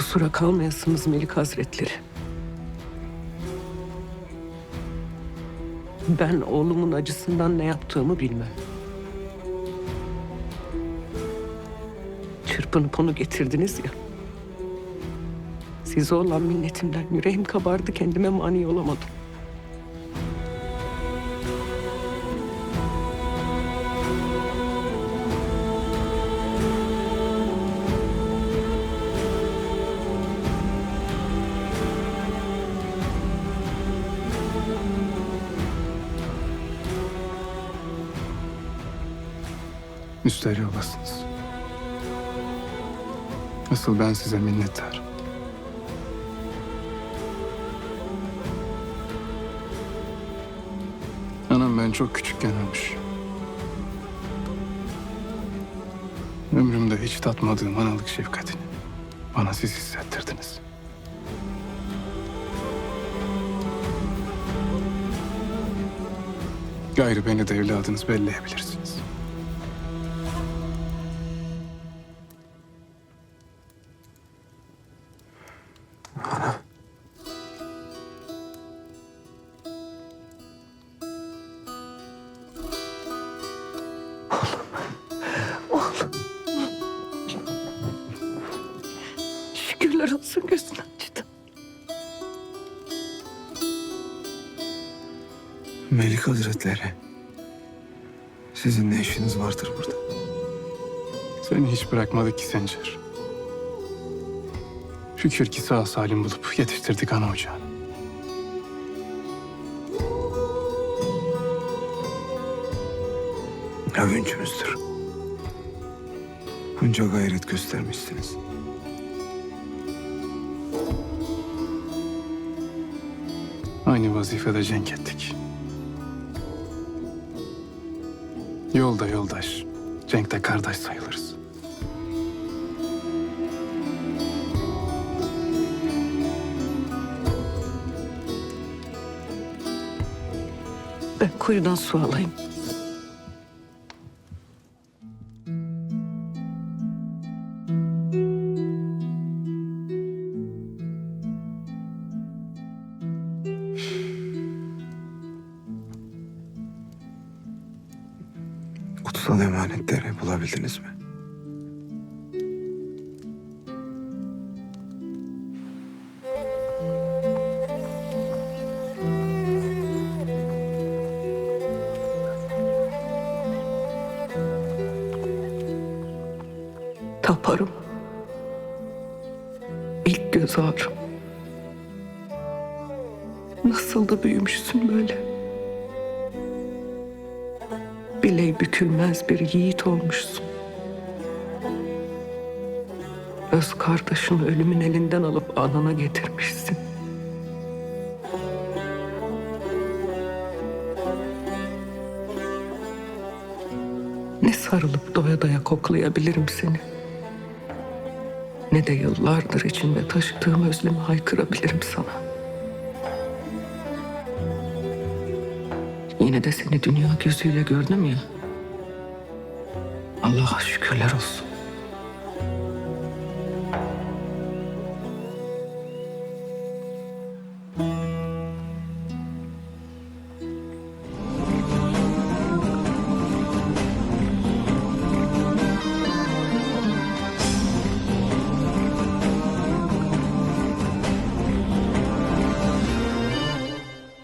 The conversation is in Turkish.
Kusura kalmayasınız Melik Hazretleri. Ben oğlumun acısından ne yaptığımı bilmem. Çırpınıp onu getirdiniz ya. Size olan minnetimden yüreğim kabardı kendime mani olamadım. Müsterih olasınız. Asıl ben size minnettarım. Anam ben çok küçükken ölmüş. Ömrümde hiç tatmadığım analık şefkatini bana siz hissettirdiniz. Gayrı beni de evladınız belleyebilirsiniz. Şükürler olsun gözün açtı. Melik Hazretleri. Sizin ne işiniz vardır burada? Seni hiç bırakmadık ki Sencer. Şükür ki sağ salim bulup yetiştirdik ana ocağını. Övüncümüzdür. Bunca gayret göstermişsiniz. Aynı vazifede cenk ettik. Yolda yoldaş, cenkte kardeş sayılırız. Ben kuyudan su alayım. Kutsal emanetleri bulabildiniz mi? Taparım. İlk göz ağrım. Nasıl da büyümüşsün böyle. Bileği bükülmez bir yiğit olmuşsun. Öz kardeşini ölümün elinden alıp anana getirmişsin. Ne sarılıp doya doya koklayabilirim seni. Ne de yıllardır içinde taşıdığım özlemi haykırabilirim sana. yine de seni dünya gözüyle gördüm ya. Allah'a şükürler olsun.